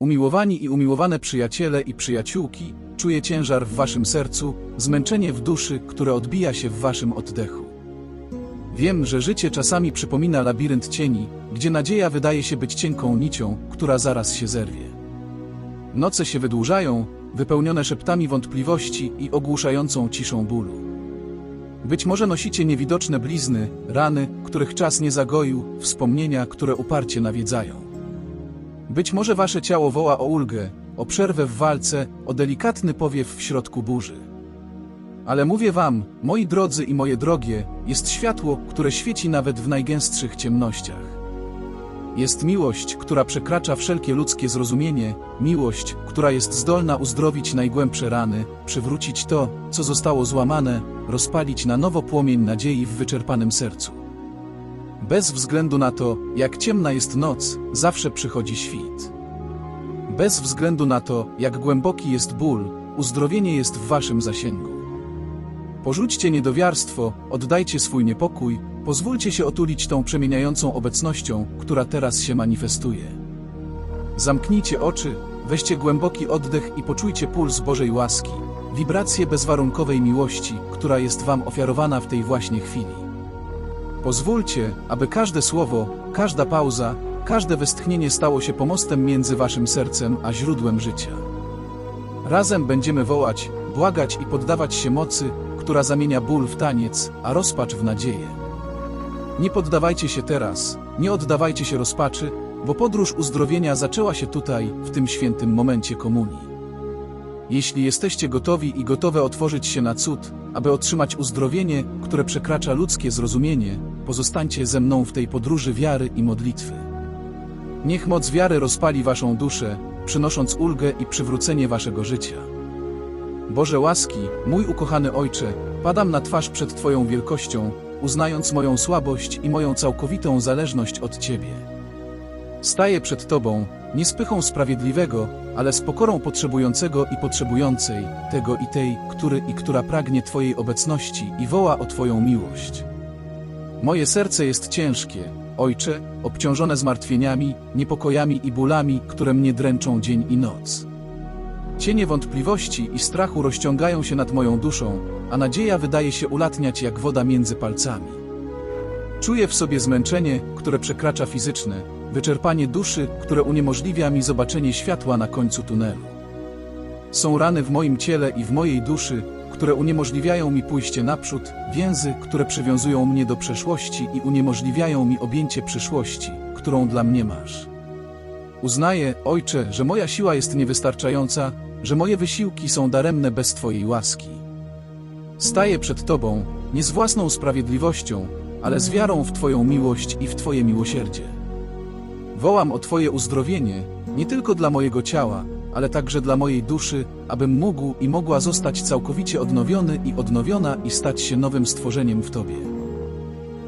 Umiłowani i umiłowane przyjaciele i przyjaciółki, czuję ciężar w waszym sercu, zmęczenie w duszy, które odbija się w waszym oddechu. Wiem, że życie czasami przypomina labirynt cieni, gdzie nadzieja wydaje się być cienką nicią, która zaraz się zerwie. Noce się wydłużają, wypełnione szeptami wątpliwości i ogłuszającą ciszą bólu. Być może nosicie niewidoczne blizny, rany, których czas nie zagoił, wspomnienia, które uparcie nawiedzają. Być może wasze ciało woła o ulgę, o przerwę w walce, o delikatny powiew w środku burzy. Ale mówię wam, moi drodzy i moje drogie, jest światło, które świeci nawet w najgęstszych ciemnościach. Jest miłość, która przekracza wszelkie ludzkie zrozumienie, miłość, która jest zdolna uzdrowić najgłębsze rany, przywrócić to, co zostało złamane, rozpalić na nowo płomień nadziei w wyczerpanym sercu. Bez względu na to, jak ciemna jest noc, zawsze przychodzi świt. Bez względu na to, jak głęboki jest ból, uzdrowienie jest w waszym zasięgu. Porzućcie niedowiarstwo, oddajcie swój niepokój, pozwólcie się otulić tą przemieniającą obecnością, która teraz się manifestuje. Zamknijcie oczy, weźcie głęboki oddech i poczujcie puls Bożej łaski, wibrację bezwarunkowej miłości, która jest wam ofiarowana w tej właśnie chwili. Pozwólcie, aby każde słowo, każda pauza, każde westchnienie stało się pomostem między waszym sercem a źródłem życia. Razem będziemy wołać, błagać i poddawać się mocy, która zamienia ból w taniec, a rozpacz w nadzieję. Nie poddawajcie się teraz, nie oddawajcie się rozpaczy, bo podróż uzdrowienia zaczęła się tutaj, w tym świętym momencie komunii. Jeśli jesteście gotowi i gotowe otworzyć się na cud, aby otrzymać uzdrowienie, które przekracza ludzkie zrozumienie, pozostańcie ze mną w tej podróży wiary i modlitwy. Niech moc wiary rozpali waszą duszę, przynosząc ulgę i przywrócenie waszego życia. Boże łaski, mój ukochany Ojcze, padam na twarz przed Twoją wielkością, uznając moją słabość i moją całkowitą zależność od Ciebie. Staję przed Tobą, nie z pychą sprawiedliwego, ale z pokorą potrzebującego i potrzebującej, tego i tej, który i która pragnie Twojej obecności i woła o Twoją miłość. Moje serce jest ciężkie, Ojcze, obciążone zmartwieniami, niepokojami i bólami, które mnie dręczą dzień i noc. Cienie wątpliwości i strachu rozciągają się nad moją duszą, a nadzieja wydaje się ulatniać jak woda między palcami. Czuję w sobie zmęczenie, które przekracza fizyczne, wyczerpanie duszy, które uniemożliwia mi zobaczenie światła na końcu tunelu. Są rany w moim ciele i w mojej duszy, które uniemożliwiają mi pójście naprzód, więzy, które przywiązują mnie do przeszłości i uniemożliwiają mi objęcie przyszłości, którą dla mnie masz. Uznaję, Ojcze, że moja siła jest niewystarczająca, że moje wysiłki są daremne bez Twojej łaski. Staję przed Tobą, nie z własną sprawiedliwością, ale z wiarą w Twoją miłość i w Twoje miłosierdzie. Wołam o Twoje uzdrowienie, nie tylko dla mojego ciała, ale także dla mojej duszy, abym mógł i mogła zostać całkowicie odnowiony i odnowiona i stać się nowym stworzeniem w Tobie.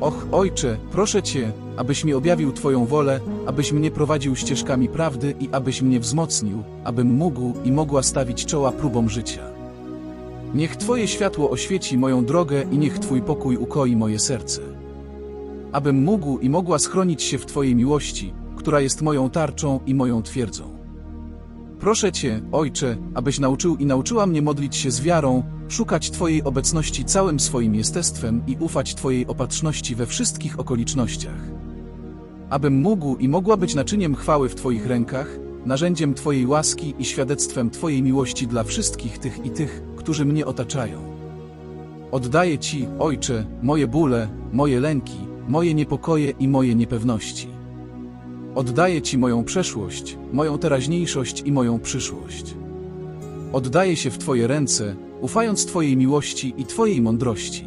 Och, Ojcze, proszę Cię, abyś mi objawił Twoją wolę, abyś mnie prowadził ścieżkami prawdy i abyś mnie wzmocnił, abym mógł i mogła stawić czoła próbom życia. Niech Twoje światło oświeci moją drogę i niech Twój pokój ukoi moje serce. Abym mógł i mogła schronić się w Twojej miłości, która jest moją tarczą i moją twierdzą. Proszę Cię, Ojcze, abyś nauczył i nauczyła mnie modlić się z wiarą, szukać Twojej obecności całym swoim jestestwem i ufać Twojej opatrzności we wszystkich okolicznościach. Abym mógł i mogła być naczyniem chwały w Twoich rękach, narzędziem Twojej łaski i świadectwem Twojej miłości dla wszystkich tych i tych, którzy mnie otaczają. Oddaję Ci, Ojcze, moje bóle, moje lęki, moje niepokoje i moje niepewności. Oddaję Ci moją przeszłość, moją teraźniejszość i moją przyszłość. Oddaję się w Twoje ręce, ufając Twojej miłości i Twojej mądrości.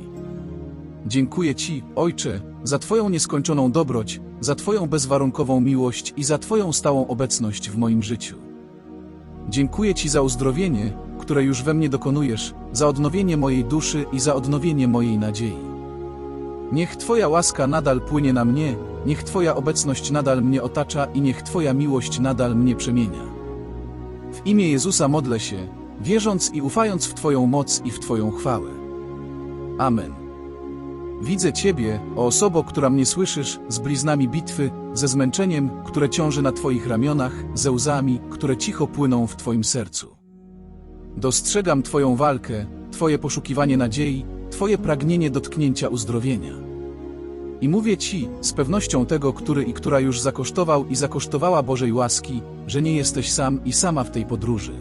Dziękuję Ci, Ojcze, za Twoją nieskończoną dobroć, za Twoją bezwarunkową miłość i za Twoją stałą obecność w moim życiu. Dziękuję Ci za uzdrowienie, które już we mnie dokonujesz, za odnowienie mojej duszy i za odnowienie mojej nadziei. Niech Twoja łaska nadal płynie na mnie, niech Twoja obecność nadal mnie otacza i niech Twoja miłość nadal mnie przemienia. W imię Jezusa modlę się, wierząc i ufając w Twoją moc i w Twoją chwałę. Amen. Widzę Ciebie, o osobo, która mnie słyszysz, z bliznami bitwy, ze zmęczeniem, które ciąży na Twoich ramionach, ze łzami, które cicho płyną w Twoim sercu. Dostrzegam Twoją walkę, Twoje poszukiwanie nadziei, Twoje pragnienie dotknięcia uzdrowienia. I mówię Ci, z pewnością tego, który i która już zakosztował i zakosztowała Bożej łaski, że nie jesteś sam i sama w tej podróży.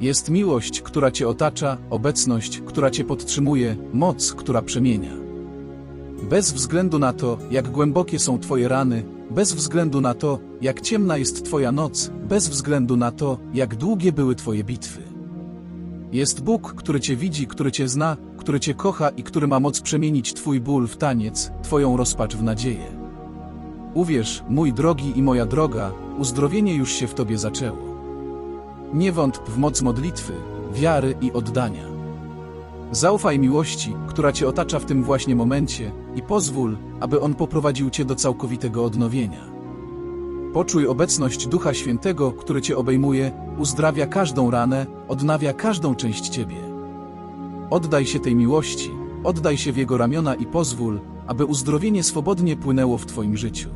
Jest miłość, która Cię otacza, obecność, która Cię podtrzymuje, moc, która przemienia. Bez względu na to, jak głębokie są Twoje rany, bez względu na to, jak ciemna jest Twoja noc, bez względu na to, jak długie były Twoje bitwy. Jest Bóg, który Cię widzi, który Cię zna, który Cię kocha i który ma moc przemienić Twój ból w taniec, Twoją rozpacz w nadzieję. Uwierz, mój drogi i moja droga, uzdrowienie już się w Tobie zaczęło. Nie wątp w moc modlitwy, wiary i oddania. Zaufaj miłości, która Cię otacza w tym właśnie momencie i pozwól, aby On poprowadził Cię do całkowitego odnowienia. Poczuj obecność Ducha Świętego, który Cię obejmuje, uzdrawia każdą ranę, odnawia każdą część Ciebie. Oddaj się tej miłości, oddaj się w Jego ramiona i pozwól, aby uzdrowienie swobodnie płynęło w Twoim życiu.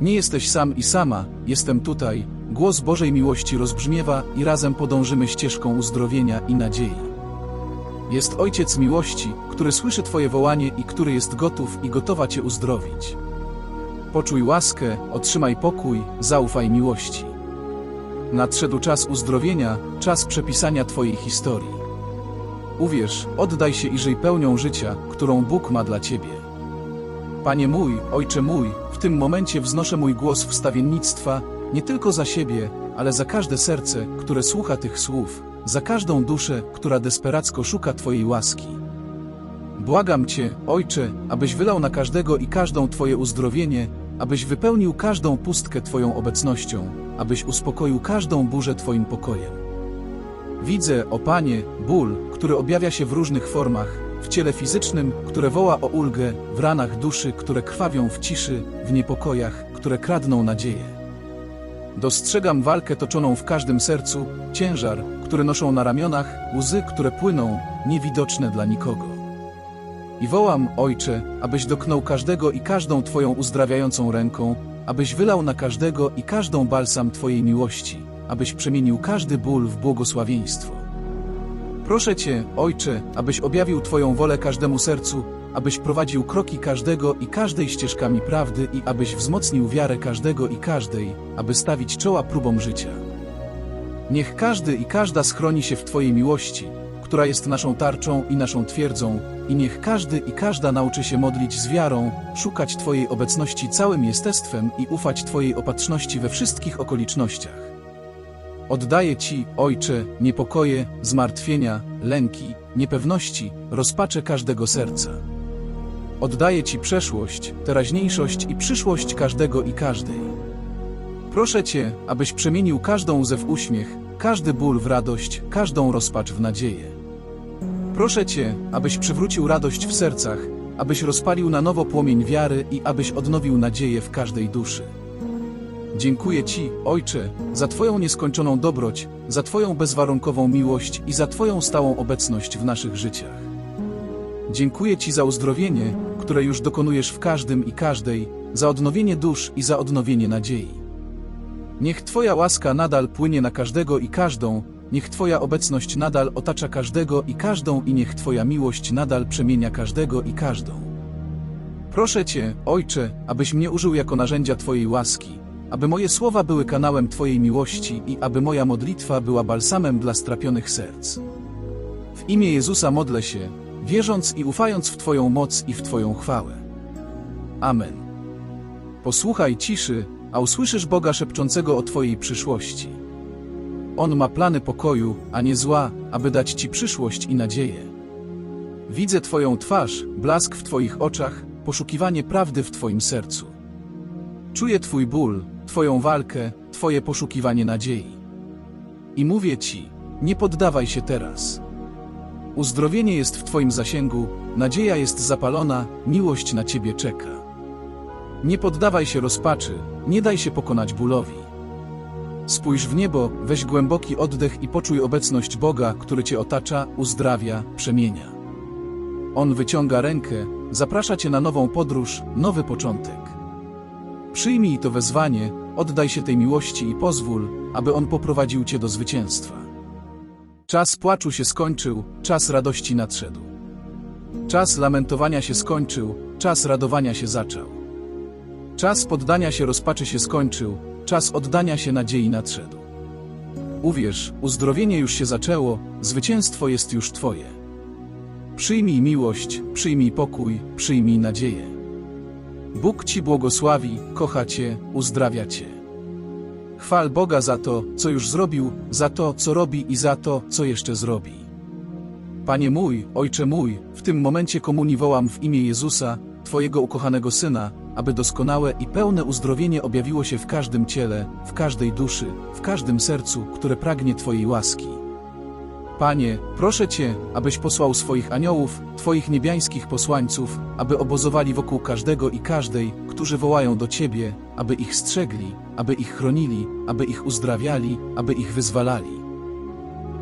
Nie jesteś sam i sama, jestem tutaj, głos Bożej miłości rozbrzmiewa i razem podążymy ścieżką uzdrowienia i nadziei. Jest Ojciec miłości, który słyszy Twoje wołanie i który jest gotów i gotowa Cię uzdrowić. Poczuj łaskę, otrzymaj pokój, zaufaj miłości. Nadszedł czas uzdrowienia, czas przepisania Twojej historii. Uwierz, oddaj się i żyj pełnią życia, którą Bóg ma dla Ciebie. Panie mój, Ojcze mój, w tym momencie wznoszę mój głos wstawiennictwa, nie tylko za siebie, ale za każde serce, które słucha tych słów, za każdą duszę, która desperacko szuka Twojej łaski. Błagam Cię, Ojcze, abyś wylał na każdego i każdą Twoje uzdrowienie, abyś wypełnił każdą pustkę Twoją obecnością, abyś uspokoił każdą burzę Twoim pokojem. Widzę, o Panie, ból, który objawia się w różnych formach, w ciele fizycznym, które woła o ulgę, w ranach duszy, które krwawią w ciszy, w niepokojach, które kradną nadzieję. Dostrzegam walkę toczoną w każdym sercu, ciężar, który noszą na ramionach, łzy, które płyną, niewidoczne dla nikogo. I wołam, Ojcze, abyś doknął każdego i każdą Twoją uzdrawiającą ręką, abyś wylał na każdego i każdą balsam Twojej miłości, abyś przemienił każdy ból w błogosławieństwo. Proszę Cię, Ojcze, abyś objawił Twoją wolę każdemu sercu, abyś prowadził kroki każdego i każdej ścieżkami prawdy i abyś wzmocnił wiarę każdego i każdej, aby stawić czoła próbom życia. Niech każdy i każda schroni się w Twojej miłości, która jest naszą tarczą i naszą twierdzą, i niech każdy i każda nauczy się modlić z wiarą, szukać Twojej obecności całym jestestwem i ufać Twojej opatrzności we wszystkich okolicznościach. Oddaję Ci, Ojcze, niepokoje, zmartwienia, lęki, niepewności, rozpacze każdego serca. Oddaję Ci przeszłość, teraźniejszość i przyszłość każdego i każdej. Proszę Cię, abyś przemienił każdą łzę w uśmiech, każdy ból w radość, każdą rozpacz w nadzieję. Proszę Cię, abyś przywrócił radość w sercach, abyś rozpalił na nowo płomień wiary i abyś odnowił nadzieję w każdej duszy. Dziękuję Ci, Ojcze, za Twoją nieskończoną dobroć, za Twoją bezwarunkową miłość i za Twoją stałą obecność w naszych życiach. Dziękuję Ci za uzdrowienie, które już dokonujesz w każdym i każdej, za odnowienie dusz i za odnowienie nadziei. Niech Twoja łaska nadal płynie na każdego i każdą, niech Twoja obecność nadal otacza każdego i każdą i niech Twoja miłość nadal przemienia każdego i każdą. Proszę Cię, Ojcze, abyś mnie użył jako narzędzia Twojej łaski, aby moje słowa były kanałem Twojej miłości i aby moja modlitwa była balsamem dla strapionych serc. W imię Jezusa modlę się, wierząc i ufając w Twoją moc i w Twoją chwałę. Amen. Posłuchaj ciszy, a usłyszysz Boga szepczącego o Twojej przyszłości. On ma plany pokoju, a nie zła, aby dać Ci przyszłość i nadzieję. Widzę Twoją twarz, blask w Twoich oczach, poszukiwanie prawdy w Twoim sercu. Czuję Twój ból, Twoją walkę, Twoje poszukiwanie nadziei. I mówię Ci, nie poddawaj się teraz. Uzdrowienie jest w Twoim zasięgu, nadzieja jest zapalona, miłość na Ciebie czeka. Nie poddawaj się rozpaczy, nie daj się pokonać bólowi. Spójrz w niebo, weź głęboki oddech i poczuj obecność Boga, który Cię otacza, uzdrawia, przemienia. On wyciąga rękę, zaprasza Cię na nową podróż, nowy początek. Przyjmij to wezwanie, oddaj się tej miłości i pozwól, aby On poprowadził Cię do zwycięstwa. Czas płaczu się skończył, czas radości nadszedł. Czas lamentowania się skończył, czas radowania się zaczął. Czas poddania się rozpaczy się skończył, czas oddania się nadziei nadszedł. Uwierz, uzdrowienie już się zaczęło, zwycięstwo jest już Twoje. Przyjmij miłość, przyjmij pokój, przyjmij nadzieję. Bóg Ci błogosławi, kocha Cię, uzdrawia Cię. Chwal Boga za to, co już zrobił, za to, co robi i za to, co jeszcze zrobi. Panie mój, Ojcze mój, w tym momencie komunii wołam w imię Jezusa, Twojego ukochanego Syna, aby doskonałe i pełne uzdrowienie objawiło się w każdym ciele, w każdej duszy, w każdym sercu, które pragnie Twojej łaski. Panie, proszę Cię, abyś posłał swoich aniołów, Twoich niebiańskich posłańców, aby obozowali wokół każdego i każdej, którzy wołają do Ciebie, aby ich strzegli, aby ich chronili, aby ich uzdrawiali, aby ich wyzwalali.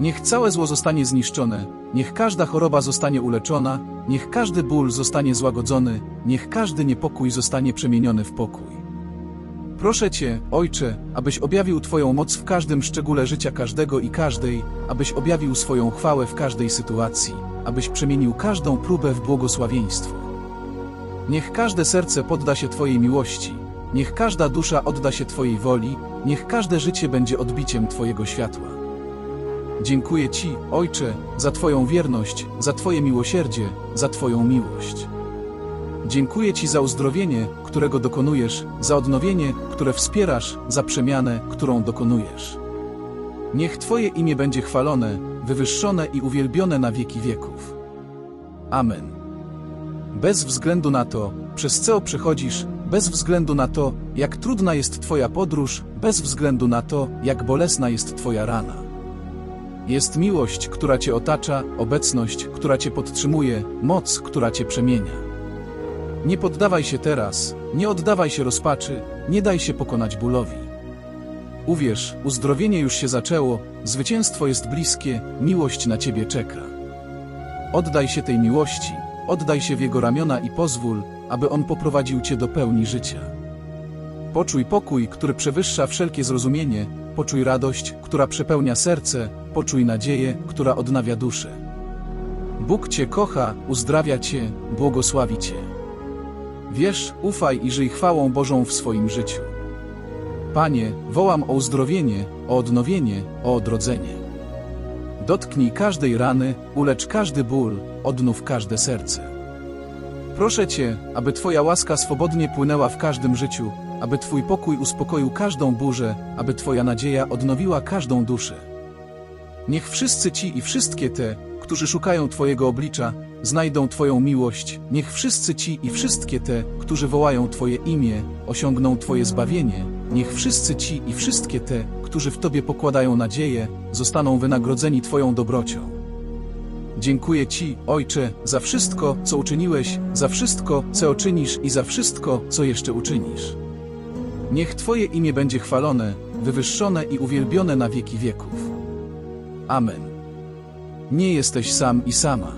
Niech całe zło zostanie zniszczone, niech każda choroba zostanie uleczona, niech każdy ból zostanie złagodzony, niech każdy niepokój zostanie przemieniony w pokój. Proszę Cię, Ojcze, abyś objawił Twoją moc w każdym szczególe życia każdego i każdej, abyś objawił swoją chwałę w każdej sytuacji, abyś przemienił każdą próbę w błogosławieństwo. Niech każde serce podda się Twojej miłości, niech każda dusza odda się Twojej woli, niech każde życie będzie odbiciem Twojego światła. Dziękuję Ci, Ojcze, za Twoją wierność, za Twoje miłosierdzie, za Twoją miłość. Dziękuję Ci za uzdrowienie, którego dokonujesz, za odnowienie, które wspierasz, za przemianę, którą dokonujesz. Niech Twoje imię będzie chwalone, wywyższone i uwielbione na wieki wieków. Amen. Bez względu na to, przez co przechodzisz, bez względu na to, jak trudna jest Twoja podróż, bez względu na to, jak bolesna jest Twoja rana. Jest miłość, która Cię otacza, obecność, która Cię podtrzymuje, moc, która Cię przemienia. Nie poddawaj się teraz, nie oddawaj się rozpaczy, nie daj się pokonać bólowi. Uwierz, uzdrowienie już się zaczęło, zwycięstwo jest bliskie, miłość na Ciebie czeka. Oddaj się tej miłości, oddaj się w Jego ramiona i pozwól, aby On poprowadził Cię do pełni życia. Poczuj pokój, który przewyższa wszelkie zrozumienie, poczuj radość, która przepełnia serce, poczuj nadzieję, która odnawia duszę. Bóg Cię kocha, uzdrawia Cię, błogosławi Cię. Wierz, ufaj i żyj chwałą Bożą w swoim życiu. Panie, wołam o uzdrowienie, o odnowienie, o odrodzenie. Dotknij każdej rany, ulecz każdy ból, odnów każde serce. Proszę Cię, aby Twoja łaska swobodnie płynęła w każdym życiu, aby Twój pokój uspokoił każdą burzę, aby Twoja nadzieja odnowiła każdą duszę. Niech wszyscy ci i wszystkie te, którzy szukają Twojego oblicza, znajdą Twoją miłość. Niech wszyscy ci i wszystkie te, którzy wołają Twoje imię, osiągną Twoje zbawienie. Niech wszyscy ci i wszystkie te, którzy w Tobie pokładają nadzieję, zostaną wynagrodzeni Twoją dobrocią. Dziękuję Ci, Ojcze, za wszystko, co uczyniłeś, za wszystko, co uczynisz i za wszystko, co jeszcze uczynisz. Niech Twoje imię będzie chwalone, wywyższone i uwielbione na wieki wieków. Amen. Nie jesteś sam i sama.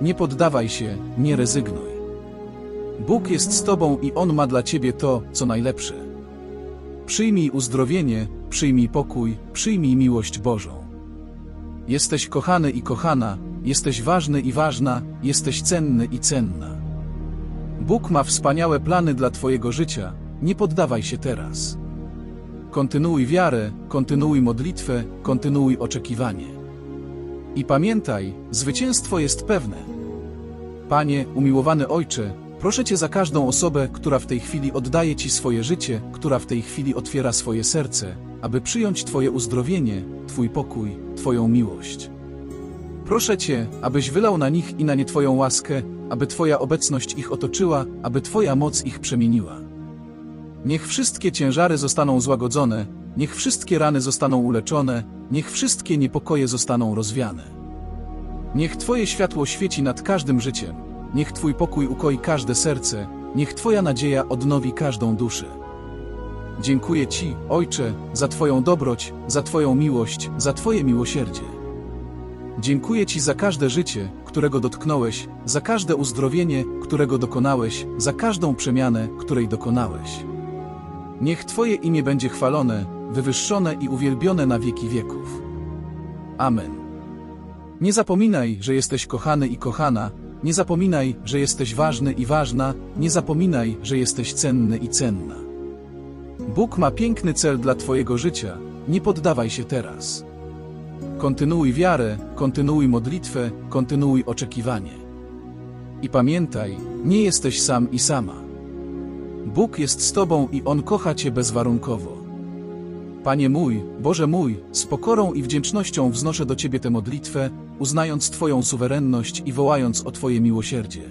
Nie poddawaj się, nie rezygnuj. Bóg jest z Tobą i On ma dla Ciebie to, co najlepsze. Przyjmij uzdrowienie, przyjmij pokój, przyjmij miłość Bożą. Jesteś kochany i kochana, jesteś ważny i ważna, jesteś cenny i cenna. Bóg ma wspaniałe plany dla Twojego życia, nie poddawaj się teraz. Kontynuuj wiarę, kontynuuj modlitwę, kontynuuj oczekiwanie. I pamiętaj, zwycięstwo jest pewne. Panie, umiłowany Ojcze, proszę Cię za każdą osobę, która w tej chwili oddaje Ci swoje życie, która w tej chwili otwiera swoje serce, aby przyjąć Twoje uzdrowienie, Twój pokój, Twoją miłość. Proszę Cię, abyś wylał na nich i na nie Twoją łaskę, aby Twoja obecność ich otoczyła, aby Twoja moc ich przemieniła. Niech wszystkie ciężary zostaną złagodzone, niech wszystkie rany zostaną uleczone, niech wszystkie niepokoje zostaną rozwiane. Niech Twoje światło świeci nad każdym życiem, niech Twój pokój ukoi każde serce, niech Twoja nadzieja odnowi każdą duszę. Dziękuję Ci, Ojcze, za Twoją dobroć, za Twoją miłość, za Twoje miłosierdzie. Dziękuję Ci za każde życie, którego dotknąłeś, za każde uzdrowienie, którego dokonałeś, za każdą przemianę, której dokonałeś. Niech Twoje imię będzie chwalone, wywyższone i uwielbione na wieki wieków. Amen. Nie zapominaj, że jesteś kochany i kochana, nie zapominaj, że jesteś ważny i ważna, nie zapominaj, że jesteś cenny i cenna. Bóg ma piękny cel dla Twojego życia, nie poddawaj się teraz. Kontynuuj wiarę, kontynuuj modlitwę, kontynuuj oczekiwanie. I pamiętaj, nie jesteś sam i sama. Bóg jest z Tobą i On kocha Cię bezwarunkowo. Panie mój, Boże mój, z pokorą i wdzięcznością wznoszę do Ciebie tę modlitwę, uznając Twoją suwerenność i wołając o Twoje miłosierdzie.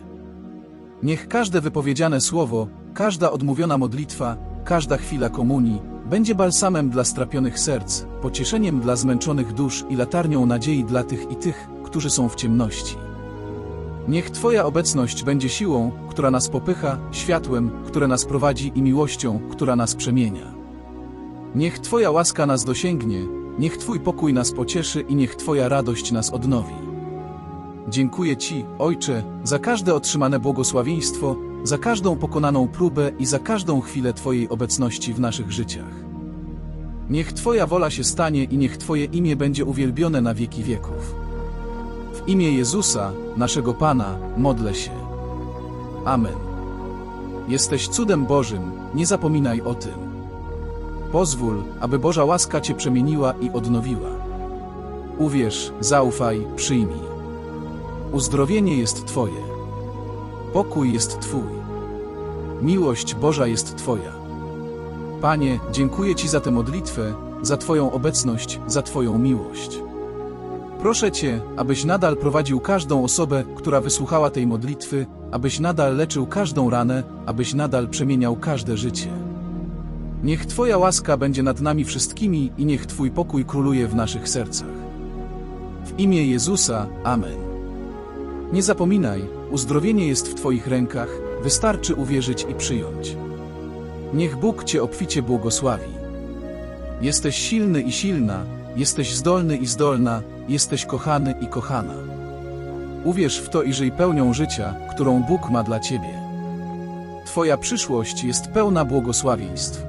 Niech każde wypowiedziane słowo, każda odmówiona modlitwa, każda chwila komunii będzie balsamem dla strapionych serc, pocieszeniem dla zmęczonych dusz i latarnią nadziei dla tych i tych, którzy są w ciemności. Niech Twoja obecność będzie siłą, która nas popycha, światłem, które nas prowadzi i miłością, która nas przemienia. Niech Twoja łaska nas dosięgnie, niech Twój pokój nas pocieszy i niech Twoja radość nas odnowi. Dziękuję Ci, Ojcze, za każde otrzymane błogosławieństwo, za każdą pokonaną próbę i za każdą chwilę Twojej obecności w naszych życiach. Niech Twoja wola się stanie i niech Twoje imię będzie uwielbione na wieki wieków. W imię Jezusa, naszego Pana, modlę się. Amen. Jesteś cudem Bożym, nie zapominaj o tym. Pozwól, aby Boża łaska Cię przemieniła i odnowiła. Uwierz, zaufaj, przyjmij. Uzdrowienie jest Twoje. Pokój jest Twój. Miłość Boża jest Twoja. Panie, dziękuję Ci za tę modlitwę, za Twoją obecność, za Twoją miłość. Proszę Cię, abyś nadal prowadził każdą osobę, która wysłuchała tej modlitwy, abyś nadal leczył każdą ranę, abyś nadal przemieniał każde życie. Niech Twoja łaska będzie nad nami wszystkimi i niech Twój pokój króluje w naszych sercach. W imię Jezusa, Amen. Nie zapominaj, uzdrowienie jest w Twoich rękach, wystarczy uwierzyć i przyjąć. Niech Bóg Cię obficie błogosławi. Jesteś silny i silna, jesteś zdolny i zdolna, jesteś kochany i kochana. Uwierz w to i żyj pełnią życia, którą Bóg ma dla Ciebie. Twoja przyszłość jest pełna błogosławieństw.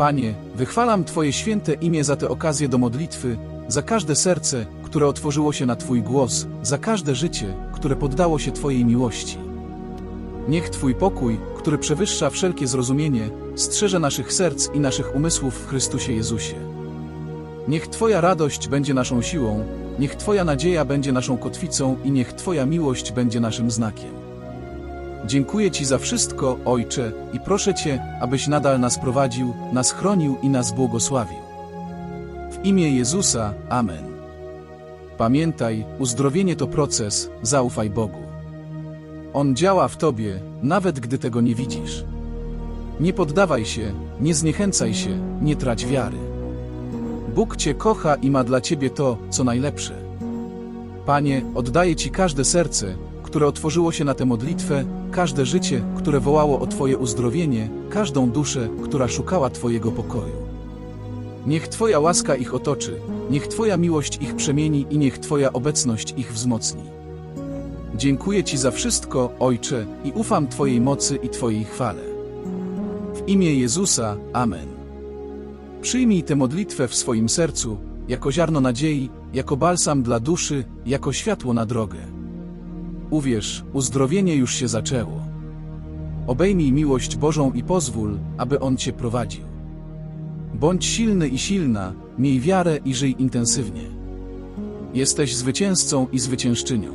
Panie, wychwalam Twoje święte imię za tę okazję do modlitwy, za każde serce, które otworzyło się na Twój głos, za każde życie, które poddało się Twojej miłości. Niech Twój pokój, który przewyższa wszelkie zrozumienie, strzeże naszych serc i naszych umysłów w Chrystusie Jezusie. Niech Twoja radość będzie naszą siłą, niech Twoja nadzieja będzie naszą kotwicą i niech Twoja miłość będzie naszym znakiem. Dziękuję Ci za wszystko, Ojcze, i proszę Cię, abyś nadal nas prowadził, nas chronił i nas błogosławił. W imię Jezusa, Amen. Pamiętaj, uzdrowienie to proces, zaufaj Bogu. On działa w Tobie, nawet gdy tego nie widzisz. Nie poddawaj się, nie zniechęcaj się, nie trać wiary. Bóg Cię kocha i ma dla Ciebie to, co najlepsze. Panie, oddaję Ci każde serce, które otworzyło się na tę modlitwę, każde życie, które wołało o Twoje uzdrowienie, każdą duszę, która szukała Twojego pokoju. Niech Twoja łaska ich otoczy, niech Twoja miłość ich przemieni i niech Twoja obecność ich wzmocni. Dziękuję Ci za wszystko, Ojcze, i ufam Twojej mocy i Twojej chwale. W imię Jezusa, Amen. Przyjmij tę modlitwę w swoim sercu, jako ziarno nadziei, jako balsam dla duszy, jako światło na drogę. Uwierz, uzdrowienie już się zaczęło. Obejmij miłość Bożą i pozwól, aby On Cię prowadził. Bądź silny i silna, miej wiarę i żyj intensywnie. Jesteś zwycięzcą i zwyciężczynią.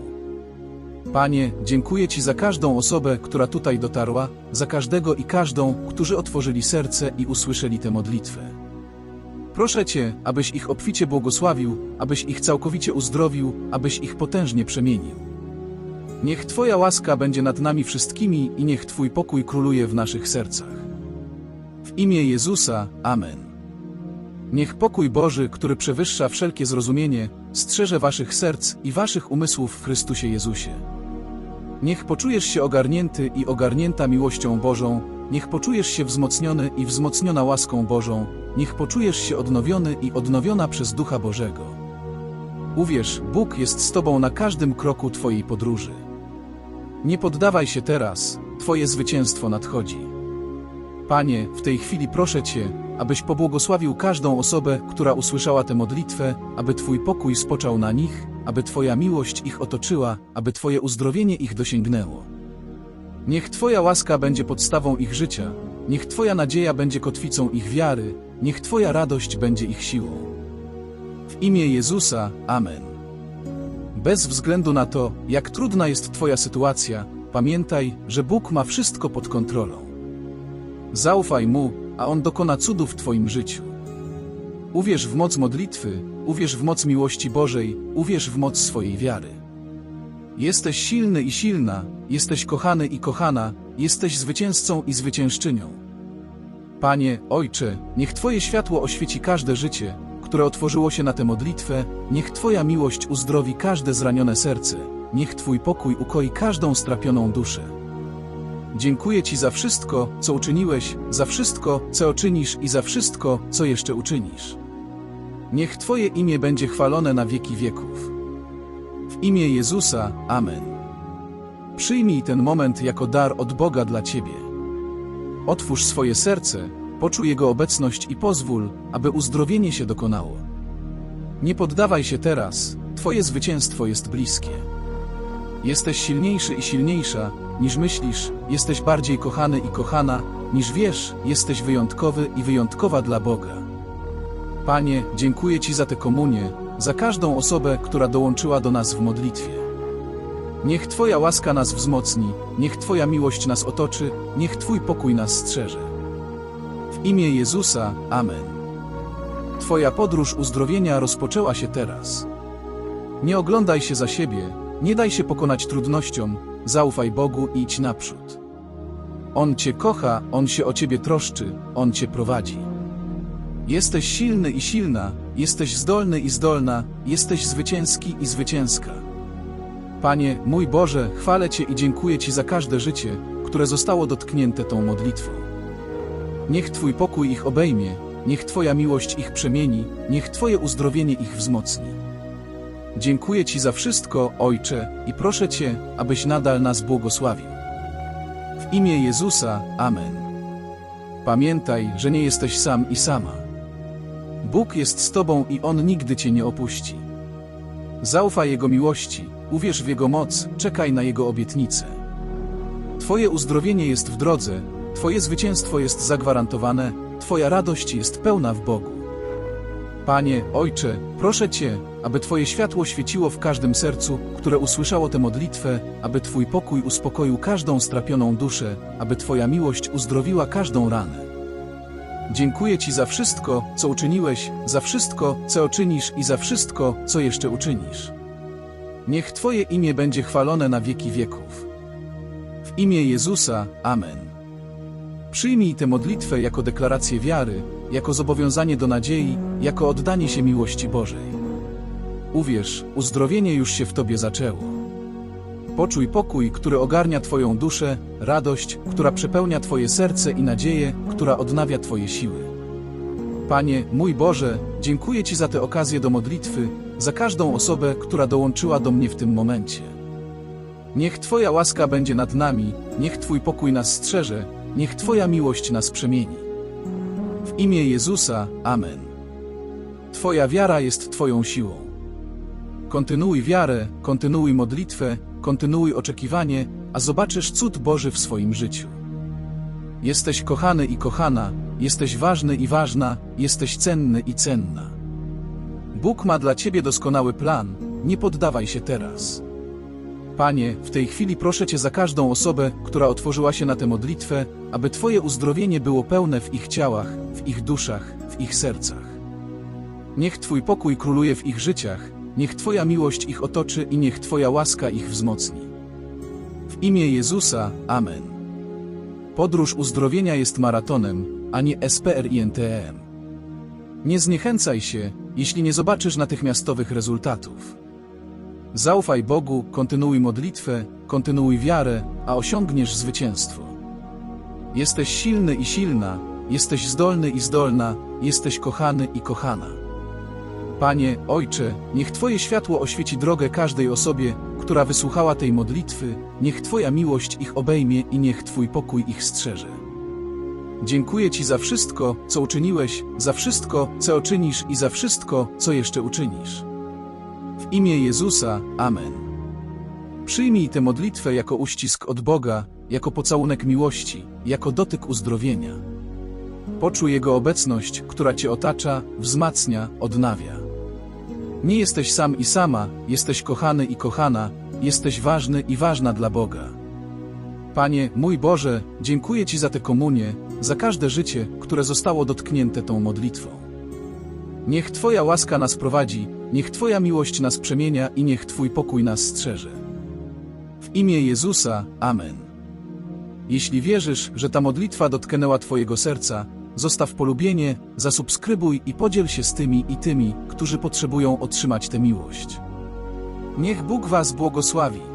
Panie, dziękuję Ci za każdą osobę, która tutaj dotarła, za każdego i każdą, którzy otworzyli serce i usłyszeli tę modlitwę. Proszę Cię, abyś ich obficie błogosławił, abyś ich całkowicie uzdrowił, abyś ich potężnie przemienił. Niech Twoja łaska będzie nad nami wszystkimi i niech Twój pokój króluje w naszych sercach. W imię Jezusa, Amen. Niech pokój Boży, który przewyższa wszelkie zrozumienie, strzeże Waszych serc i Waszych umysłów w Chrystusie Jezusie. Niech poczujesz się ogarnięty i ogarnięta miłością Bożą, niech poczujesz się wzmocniony i wzmocniona łaską Bożą, niech poczujesz się odnowiony i odnowiona przez Ducha Bożego. Uwierz, Bóg jest z Tobą na każdym kroku Twojej podróży. Nie poddawaj się teraz, Twoje zwycięstwo nadchodzi. Panie, w tej chwili proszę Cię, abyś pobłogosławił każdą osobę, która usłyszała tę modlitwę, aby Twój pokój spoczął na nich, aby Twoja miłość ich otoczyła, aby Twoje uzdrowienie ich dosięgnęło. Niech Twoja łaska będzie podstawą ich życia, niech Twoja nadzieja będzie kotwicą ich wiary, niech Twoja radość będzie ich siłą. W imię Jezusa, Amen. Bez względu na to, jak trudna jest Twoja sytuacja, pamiętaj, że Bóg ma wszystko pod kontrolą. Zaufaj Mu, a On dokona cudów w Twoim życiu. Uwierz w moc modlitwy, uwierz w moc miłości Bożej, uwierz w moc swojej wiary. Jesteś silny i silna, jesteś kochany i kochana, jesteś zwycięzcą i zwyciężczynią. Panie, Ojcze, niech Twoje światło oświeci każde życie, które otworzyło się na tę modlitwę, niech Twoja miłość uzdrowi każde zranione serce, niech Twój pokój ukoi każdą strapioną duszę. Dziękuję Ci za wszystko, co uczyniłeś, za wszystko, co uczynisz i za wszystko, co jeszcze uczynisz. Niech Twoje imię będzie chwalone na wieki wieków. W imię Jezusa, Amen. Przyjmij ten moment jako dar od Boga dla Ciebie. Otwórz swoje serce, poczuj Jego obecność i pozwól, aby uzdrowienie się dokonało. Nie poddawaj się teraz, Twoje zwycięstwo jest bliskie. Jesteś silniejszy i silniejsza, niż myślisz, jesteś bardziej kochany i kochana, niż wiesz, jesteś wyjątkowy i wyjątkowa dla Boga. Panie, dziękuję Ci za tę komunię, za każdą osobę, która dołączyła do nas w modlitwie. Niech Twoja łaska nas wzmocni, niech Twoja miłość nas otoczy, niech Twój pokój nas strzeże. Imię Jezusa, Amen. Twoja podróż uzdrowienia rozpoczęła się teraz. Nie oglądaj się za siebie, nie daj się pokonać trudnościom, zaufaj Bogu i idź naprzód. On Cię kocha, On się o Ciebie troszczy, On Cię prowadzi. Jesteś silny i silna, jesteś zdolny i zdolna, jesteś zwycięski i zwycięska. Panie, mój Boże, chwalę Cię i dziękuję Ci za każde życie, które zostało dotknięte tą modlitwą. Niech Twój pokój ich obejmie, niech Twoja miłość ich przemieni, niech Twoje uzdrowienie ich wzmocni. Dziękuję Ci za wszystko, Ojcze, i proszę Cię, abyś nadal nas błogosławił. W imię Jezusa, Amen. Pamiętaj, że nie jesteś sam i sama. Bóg jest z Tobą i On nigdy Cię nie opuści. Zaufaj Jego miłości, uwierz w Jego moc, czekaj na Jego obietnice. Twoje uzdrowienie jest w drodze, Twoje zwycięstwo jest zagwarantowane, Twoja radość jest pełna w Bogu. Panie, Ojcze, proszę Cię, aby Twoje światło świeciło w każdym sercu, które usłyszało tę modlitwę, aby Twój pokój uspokoił każdą strapioną duszę, aby Twoja miłość uzdrowiła każdą ranę. Dziękuję Ci za wszystko, co uczyniłeś, za wszystko, co uczynisz i za wszystko, co jeszcze uczynisz. Niech Twoje imię będzie chwalone na wieki wieków. W imię Jezusa, Amen. Przyjmij tę modlitwę jako deklarację wiary, jako zobowiązanie do nadziei, jako oddanie się miłości Bożej. Uwierz, uzdrowienie już się w Tobie zaczęło. Poczuj pokój, który ogarnia Twoją duszę, radość, która przepełnia Twoje serce i nadzieję, która odnawia Twoje siły. Panie, mój Boże, dziękuję Ci za tę okazję do modlitwy, za każdą osobę, która dołączyła do mnie w tym momencie. Niech Twoja łaska będzie nad nami, niech Twój pokój nas strzeże, niech Twoja miłość nas przemieni. W imię Jezusa, Amen. Twoja wiara jest Twoją siłą. Kontynuuj wiarę, kontynuuj modlitwę, kontynuuj oczekiwanie, a zobaczysz cud Boży w swoim życiu. Jesteś kochany i kochana, jesteś ważny i ważna, jesteś cenny i cenna. Bóg ma dla Ciebie doskonały plan, nie poddawaj się teraz. Panie, w tej chwili proszę Cię za każdą osobę, która otworzyła się na tę modlitwę, aby Twoje uzdrowienie było pełne w ich ciałach, w ich duszach, w ich sercach. Niech Twój pokój króluje w ich życiach, niech Twoja miłość ich otoczy i niech Twoja łaska ich wzmocni. W imię Jezusa, Amen. Podróż uzdrowienia jest maratonem, a nie SPRINTM. Nie zniechęcaj się, jeśli nie zobaczysz natychmiastowych rezultatów. Zaufaj Bogu, kontynuuj modlitwę, kontynuuj wiarę, a osiągniesz zwycięstwo. Jesteś silny i silna, jesteś zdolny i zdolna, jesteś kochany i kochana. Panie, Ojcze, niech Twoje światło oświeci drogę każdej osobie, która wysłuchała tej modlitwy, niech Twoja miłość ich obejmie i niech Twój pokój ich strzeże. dziękuję Ci za wszystko, co uczyniłeś, za wszystko, co uczynisz i za wszystko, co jeszcze uczynisz. W imię Jezusa, Amen. Przyjmij tę modlitwę jako uścisk od Boga, jako pocałunek miłości, jako dotyk uzdrowienia. Poczuj Jego obecność, która Cię otacza, wzmacnia, odnawia. Nie jesteś sam i sama, jesteś kochany i kochana, jesteś ważny i ważna dla Boga. Panie, mój Boże, dziękuję Ci za tę komunię, za każde życie, które zostało dotknięte tą modlitwą. Niech Twoja łaska nas prowadzi, niech Twoja miłość nas przemienia i niech Twój pokój nas strzeże. W imię Jezusa, Amen. Jeśli wierzysz, że ta modlitwa dotknęła Twojego serca, zostaw polubienie, zasubskrybuj i podziel się z tymi i tymi, którzy potrzebują otrzymać tę miłość. Niech Bóg Was błogosławi.